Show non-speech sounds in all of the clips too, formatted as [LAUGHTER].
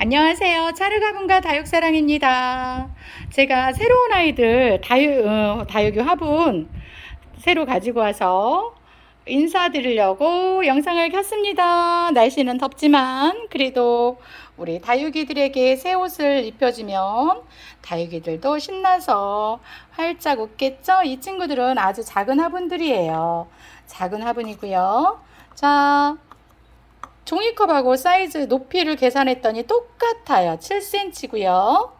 안녕하세요. 차르가군과 다육사랑입니다. 제가 새로운 아이들 다육, 어, 다육이 화분 새로 가지고 와서 인사드리려고 영상을 켰습니다. 날씨는 덥지만 그래도 우리 다육이들에게 새 옷을 입혀주면 다육이들도 신나서 활짝 웃겠죠? 이 친구들은 아주 작은 화분들이에요. 작은 화분이고요. 자, 종이컵하고 사이즈 높이를 계산했더니 똑같아요. 7cm고요.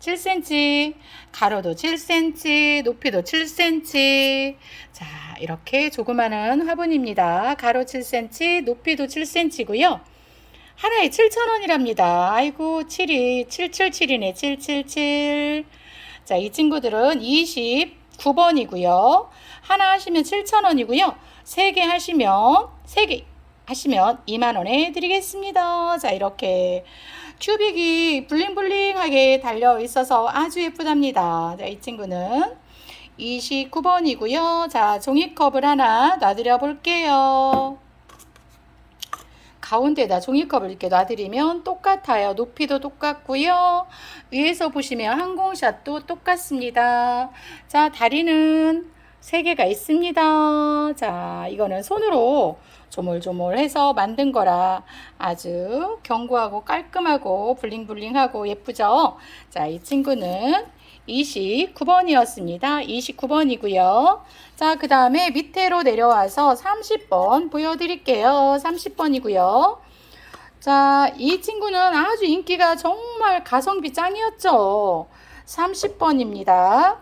7cm, 가로도 7cm, 높이도 7cm. 자, 이렇게 조그마한 화분입니다. 가로 7cm, 높이도 7cm고요. 하나에 7,000원이랍니다. 아이고, 7이 777이네. 777. 자, 이 친구들은 29번이고요. 하나 하시면 7,000원이고요. 세 개 하시면 세개 하시면 2만 원에 드리겠습니다. 자, 이렇게 큐빅이 블링블링하게 달려 있어서 아주 예쁘답니다. 자, 이 친구는 29번이고요. 자, 종이컵을 하나 놔드려 볼게요. 가운데다 종이컵을 이렇게 놔드리면 똑같아요. 높이도 똑같고요. 위에서 보시면 항공샷도 똑같습니다. 자, 다리는 세 개가 있습니다. 자, 이거는 손으로 조물조물해서 만든 거라 아주 견고하고 깔끔하고 블링블링하고 예쁘죠? 자, 이 친구는 29번이었습니다. 29번이고요. 자, 그 다음에 밑으로 내려와서 30번 보여드릴게요. 30번이고요. 자, 이 친구는 아주 인기가 정말 가성비 짱이었죠. 30번입니다.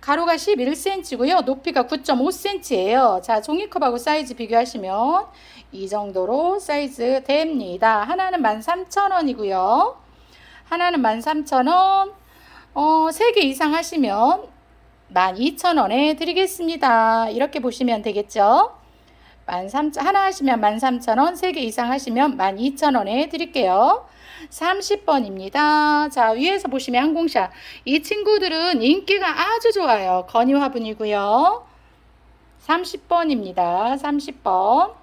가로가 11cm고요. 높이가 9.5cm예요. 자, 종이컵하고 사이즈 비교하시면 이 정도로 사이즈 됩니다. 하나는 13,000원이고요. 하나는 13,000원. 어, 3개 이상 하시면 12,000원에 드리겠습니다. 이렇게 보시면 되겠죠? 13,000 하나 하시면 13,000원, 3개 이상 하시면 12,000원에 드릴게요. 30번입니다. 자, 위에서 보시면 항공샷. 이 친구들은 인기가 아주 좋아요. 건이 화분이고요. 30번입니다. 30번.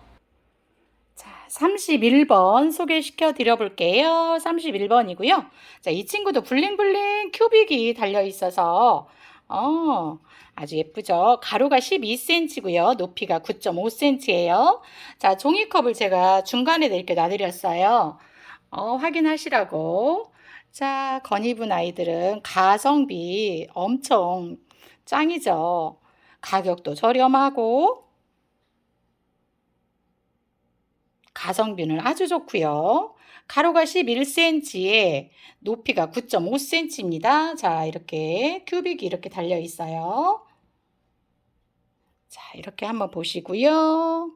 자, 31번 소개시켜 드려 볼게요. 31번이고요. 자, 이 친구도 블링블링 큐빅이 달려 있어서 어, 아주 예쁘죠? 가로가 12cm고요. 높이가 9.5cm예요. 자, 종이컵을 제가 중간에 이렇게 놔드렸어요. 어, 확인하시라고. 자, 건입은 아이들은 가성비 엄청 짱이죠. 가격도 저렴하고 가성비는 아주 좋고요. 가로가 11cm에 높이가 9.5cm입니다. 자, 이렇게 큐빅이 이렇게 달려 있어요. 자, 이렇게 한번 보시고요.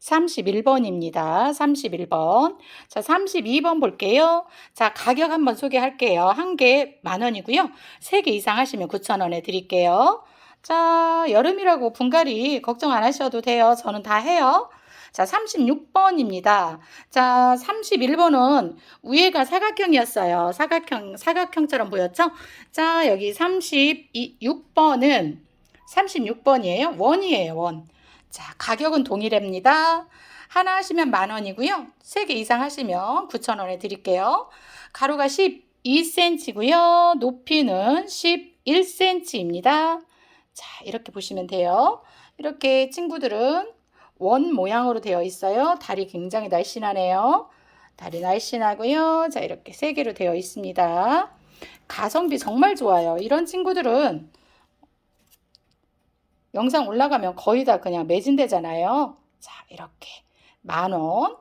31번입니다. 31번. 자, 32번 볼게요. 자, 가격 한번 소개할게요. 한 개 만 원이고요. 세 개 이상 하시면 9천 원에 드릴게요. 자, 여름이라고 분갈이 걱정 안 하셔도 돼요. 저는 다 해요. 자, 36번입니다. 자, 31번은 위에가 사각형이었어요. 사각형, 사각형처럼 보였죠? 자, 여기 36번은 36번이에요. 원이에요, 원. 자, 가격은 동일합니다. 하나 하시면 만 원이고요. 세 개 이상 하시면 9천 원에 드릴게요. 가로가 12cm고요. 높이는 11cm입니다. 자, 이렇게 보시면 돼요. 이렇게 친구들은 원 모양으로 되어 있어요. 다리 굉장히 날씬하네요. 다리 날씬하고요. 자, 이렇게 세 개로 되어 있습니다. 가성비 정말 좋아요. 이런 친구들은 영상 올라가면 거의 다 그냥 매진되잖아요. 자, 이렇게 만 원,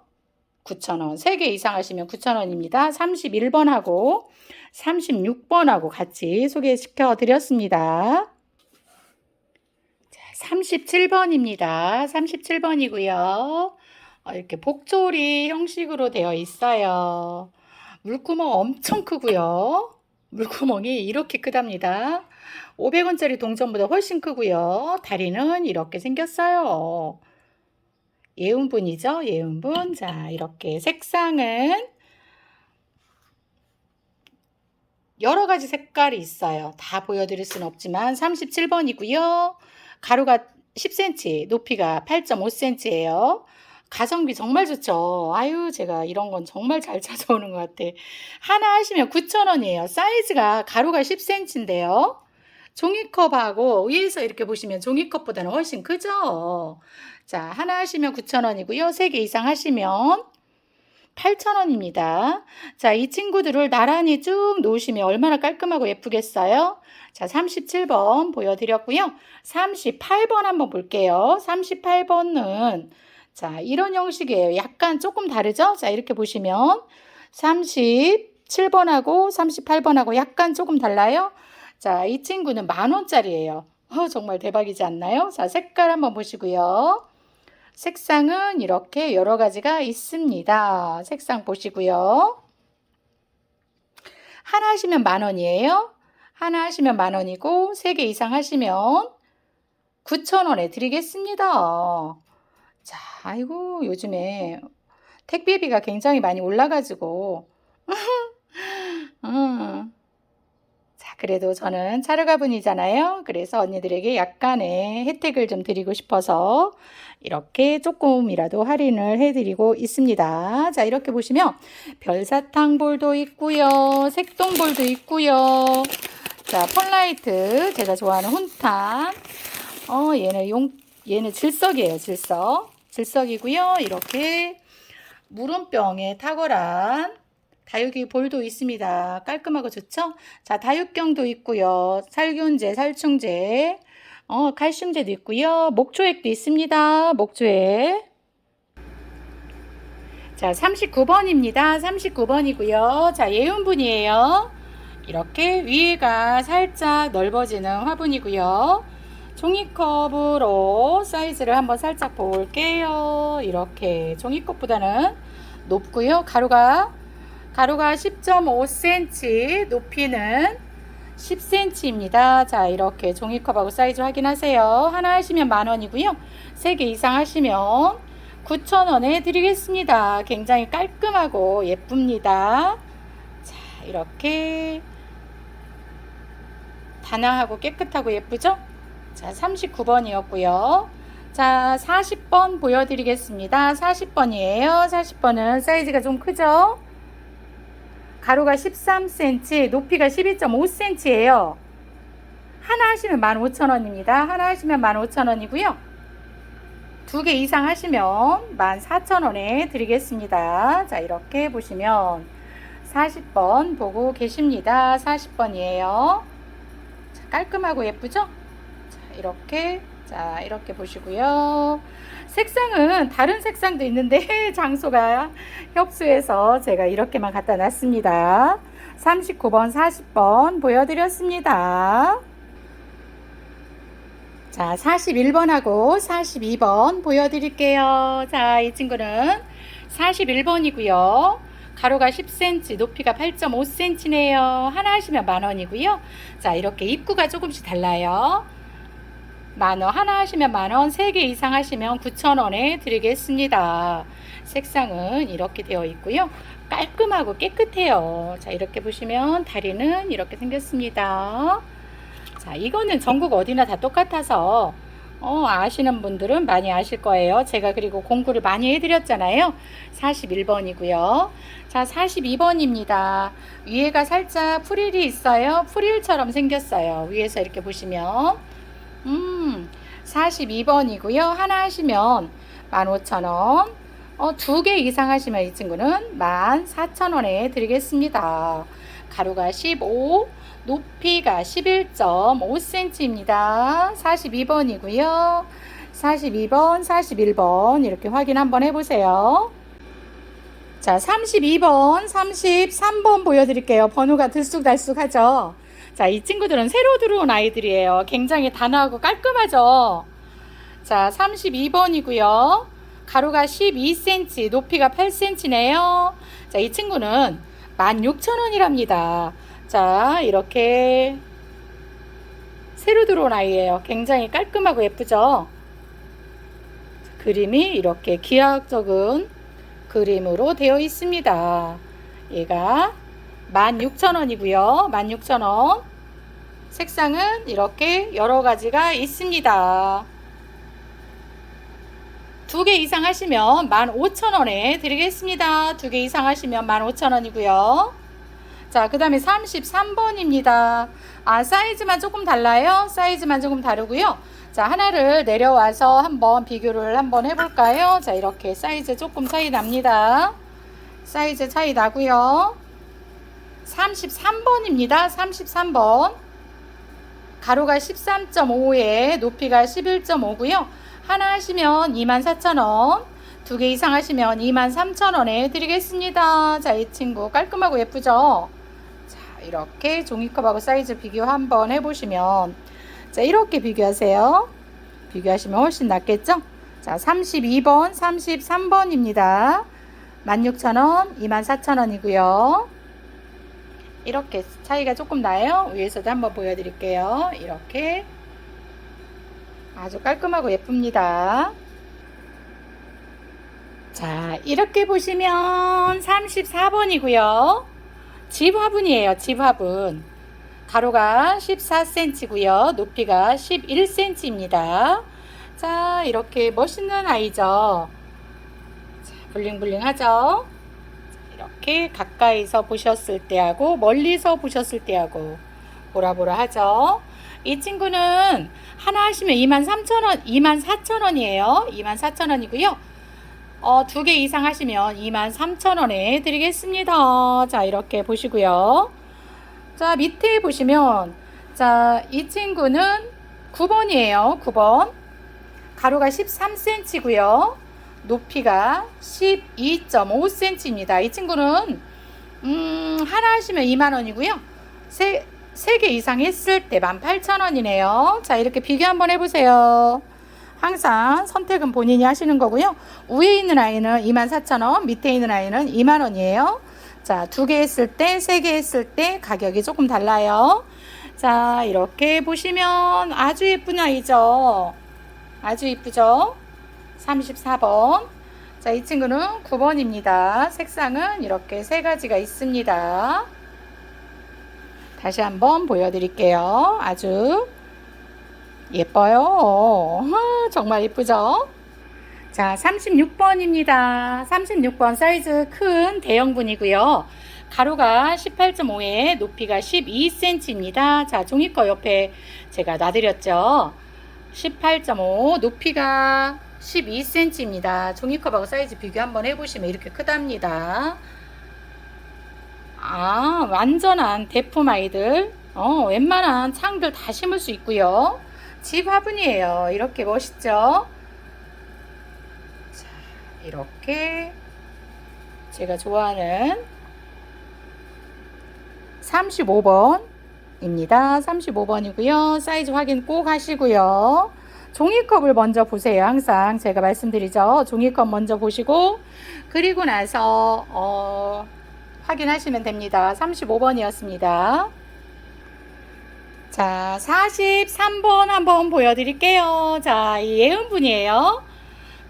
9,000원, 3개 이상 하시면 9,000원입니다. 31번하고 36번하고 같이 소개시켜 드렸습니다. 37번입니다. 37번이고요. 어, 이렇게 복조리 형식으로 되어 있어요. 물구멍 엄청 크고요. 물구멍이 이렇게 크답니다. 500원짜리 동전보다 훨씬 크고요. 다리는 이렇게 생겼어요. 예운분이죠. 예운분. 자, 이렇게 색상은 여러 가지 색깔이 있어요. 다 보여드릴 수는 없지만 37번이고요. 가로가 10cm, 높이가 8.5cm예요. 가성비 정말 좋죠. 아유, 제가 이런 건 정말 잘 찾아오는 것 같아. 하나 하시면 9,000원이에요. 사이즈가 가로가 10cm인데요. 종이컵하고 위에서 이렇게 보시면 종이컵보다는 훨씬 크죠? 자, 하나 하시면 9,000원이고요. 3개 이상 하시면 8,000원입니다. 자, 이 친구들을 나란히 쭉 놓으시면 얼마나 깔끔하고 예쁘겠어요? 자, 37번 보여드렸고요. 38번 한번 볼게요. 38번은 자, 이런 형식이에요. 약간 조금 다르죠? 자, 이렇게 보시면 37번하고 38번하고 약간 조금 달라요. 자, 이 친구는 만 원짜리예요. 어, 정말 대박이지 않나요? 자, 색깔 한번 보시고요. 색상은 이렇게 여러 가지가 있습니다. 색상 보시고요. 하나 하시면 만 원이에요. 하나 하시면 만 원이고 세 개 이상 하시면 9,000원에 드리겠습니다. 자, 아이고 요즘에 택배비가 굉장히 많이 올라가지고 [LAUGHS] 음. 자, 그래도 저는 차르가분이잖아요. 그래서 언니들에게 약간의 혜택을 좀 드리고 싶어서 이렇게 조금이라도 할인을 해드리고 있습니다. 자, 이렇게 보시면 별사탕 볼도 있고요. 색동 볼도 있고요. 자, 펄라이트 제가 좋아하는 혼탄. 어, 얘는 용 얘는 질석이에요. 질석. 질석이고요. 이렇게 물음병에 탁월한 다육이 볼도 있습니다. 깔끔하고 좋죠? 자, 다육경도 있고요. 살균제, 살충제, 어, 칼슘제도 있고요. 목초액도 있습니다. 목초액. 자, 39번입니다. 39번이고요. 자, 예운분이에요. 이렇게 위에가 살짝 넓어지는 화분이고요. 종이컵으로 사이즈를 한번 살짝 볼게요. 이렇게 종이컵보다는 높고요. 가루가 가루가 10.5cm, 높이는 10cm입니다. 자, 이렇게 종이컵하고 사이즈 확인하세요. 하나 하시면 만 원이고요. 3개 이상 하시면 9,000원에 드리겠습니다. 굉장히 깔끔하고 예쁩니다. 자, 이렇게 단아하고 깨끗하고 예쁘죠? 자, 39번이었고요. 자, 40번 보여드리겠습니다. 40번이에요. 40번은 사이즈가 좀 크죠? 가로가 13cm, 높이가 12.5cm예요. 하나 하시면 15,000원입니다. 하나 하시면 15,000원이고요. 두 개 이상 하시면 14,000원에 드리겠습니다. 자, 이렇게 보시면 40번 보고 계십니다. 40번이에요. 자, 깔끔하고 예쁘죠? 자, 이렇게 자, 이렇게 보시고요. 색상은 다른 색상도 있는데 [LAUGHS] 장소가 협소해서 제가 이렇게만 갖다 놨습니다. 39번, 40번 보여드렸습니다. 자, 41번하고 42번 보여드릴게요. 자, 이 친구는 41번이고요. 가로가 10cm, 높이가 8.5cm네요. 하나 하시면 만 원이고요. 자, 이렇게 입구가 조금씩 달라요. 만원 하나 하시면 만원, 세 개 이상 하시면 9천원에 드리겠습니다. 색상은 이렇게 되어 있고요. 깔끔하고 깨끗해요. 자, 이렇게 보시면 다리는 이렇게 생겼습니다. 자, 이거는 전국 어디나 다 똑같아서 어, 아시는 분들은 많이 아실 거예요. 제가 그리고 공구를 많이 해드렸잖아요. 41번이고요. 자, 42번입니다. 위에가 살짝 프릴이 있어요. 프릴처럼 생겼어요. 위에서 이렇게 보시면. 음, 42번이고요. 하나 하시면 15,000원. 어, 두 개 이상 하시면 이 친구는 14,000원에 드리겠습니다. 가로가 15, 높이가 11.5cm입니다. 42번이고요. 42번, 41번 이렇게 확인 한번 해보세요. 자, 32번, 33번 보여드릴게요. 번호가 들쑥달쑥하죠? 자, 이 친구들은 새로 들어온 아이들이에요. 굉장히 단아하고 깔끔하죠? 자, 32번이고요. 가로가 12cm, 높이가 8cm네요. 자, 이 친구는 16,000원이랍니다. 자, 이렇게 새로 들어온 아이예요. 굉장히 깔끔하고 예쁘죠? 그림이 이렇게 기하학적인 그림으로 되어 있습니다. 얘가 16,000원이고요. 16,000원. 색상은 이렇게 여러 가지가 있습니다. 두 개 이상 하시면 15,000원에 드리겠습니다. 두 개 이상 하시면 15,000원이고요. 자, 그 다음에 33번입니다. 아, 사이즈만 조금 달라요. 사이즈만 조금 다르고요. 자, 하나를 내려와서 한번 비교를 한번 해볼까요? 자, 이렇게 사이즈 조금 차이 납니다. 사이즈 차이 나고요. 33번입니다. 33번. 가로가 13.5에 높이가 11.5고요. 하나 하시면 24,000원. 두 개 이상 하시면 23,000원에 드리겠습니다. 자, 이 친구 깔끔하고 예쁘죠? 자, 이렇게 종이컵하고 사이즈 비교 한번 해보시면 자, 이렇게 비교하세요. 비교하시면 훨씬 낫겠죠? 자, 32번, 33번입니다. 16,000원, 24,000원이고요. 이렇게 차이가 조금 나요. 위에서도 한번 보여드릴게요. 이렇게 아주 깔끔하고 예쁩니다. 자, 이렇게 보시면 34번이고요. 집 화분이에요. 집 화분. 가로가 14cm고요. 높이가 11cm입니다. 자, 이렇게 멋있는 아이죠. 자, 블링블링하죠. 이렇게 가까이서 보셨을 때하고 멀리서 보셨을 때하고 보라보라 하죠. 이 친구는 하나 하시면 23,000원, 24,000원이에요. 24,000원이고요. 어, 두 개 이상 하시면 23,000원에 드리겠습니다. 자, 이렇게 보시고요. 자, 밑에 보시면 자, 이 친구는 9번이에요. 9번. 가로가 13cm고요. 높이가 12.5cm입니다. 이 친구는 음, 하나 하시면 2만 원이고요. 세, 세 개 이상 했을 때 18,000원이네요. 자, 이렇게 비교 한번 해보세요. 항상 선택은 본인이 하시는 거고요. 위에 있는 아이는 24,000원, 밑에 있는 아이는 2만 원이에요. 자, 두 개 했을 때, 세 개 했을 때 가격이 조금 달라요. 자, 이렇게 보시면 아주 예쁜 아이죠. 아주 예쁘죠? 34번. 자, 이 친구는 9번입니다. 색상은 이렇게 세 가지가 있습니다. 다시 한번 보여드릴게요. 아주 예뻐요. 아, 정말 예쁘죠? 자, 36번입니다. 36번 사이즈 큰 대형분이고요. 가로가 18.5에 높이가 12cm입니다. 자, 종이컵 옆에 제가 놔드렸죠. 18.5 높이가 12cm입니다. 종이컵하고 사이즈 비교 한번 해보시면 이렇게 크답니다. 아, 완전한 대품 아이들. 어, 웬만한 창들 다 심을 수 있고요. 집 화분이에요. 이렇게 멋있죠? 자, 이렇게 제가 좋아하는 35번입니다. 35번이고요. 사이즈 확인 꼭 하시고요. 종이컵을 먼저 보세요. 항상 제가 말씀드리죠. 종이컵 먼저 보시고 그리고 나서 어, 확인하시면 됩니다. 35번이었습니다. 자, 43번 한번 보여드릴게요. 자, 이 예은분이에요.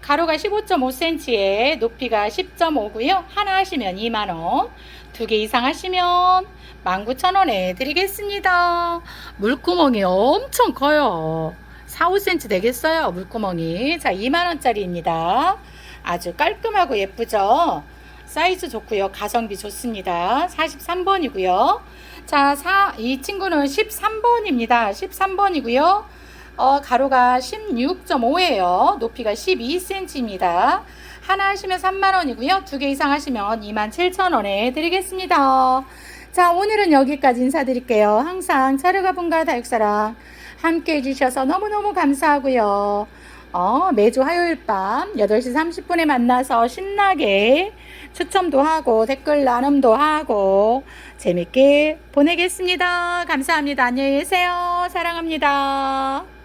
가로가 15.5cm에 높이가 10.5고요. 하나 하시면 2만원, 두 개 이상 하시면 19,000원에 드리겠습니다. 물구멍이 엄청 커요. 4, 5cm 되겠어요. 물구멍이. 자, 2만원짜리입니다. 아주 깔끔하고 예쁘죠? 사이즈 좋고요. 가성비 좋습니다. 43번이고요. 자, 사, 이 친구는 13번입니다. 13번이고요. 어, 가로가 16.5예요. 높이가 12cm입니다. 하나 하시면 3만원이고요. 두 개 이상 하시면 27,000원에 드리겠습니다. 자, 오늘은 여기까지 인사드릴게요. 항상 차르가 분과 다육사랑 함께 해주셔서 너무너무 감사하고요. 어, 매주 화요일 밤 8시 30분에 만나서 신나게 추첨도 하고 댓글 나눔도 하고 재밌게 보내겠습니다. 감사합니다. 안녕히 계세요. 사랑합니다.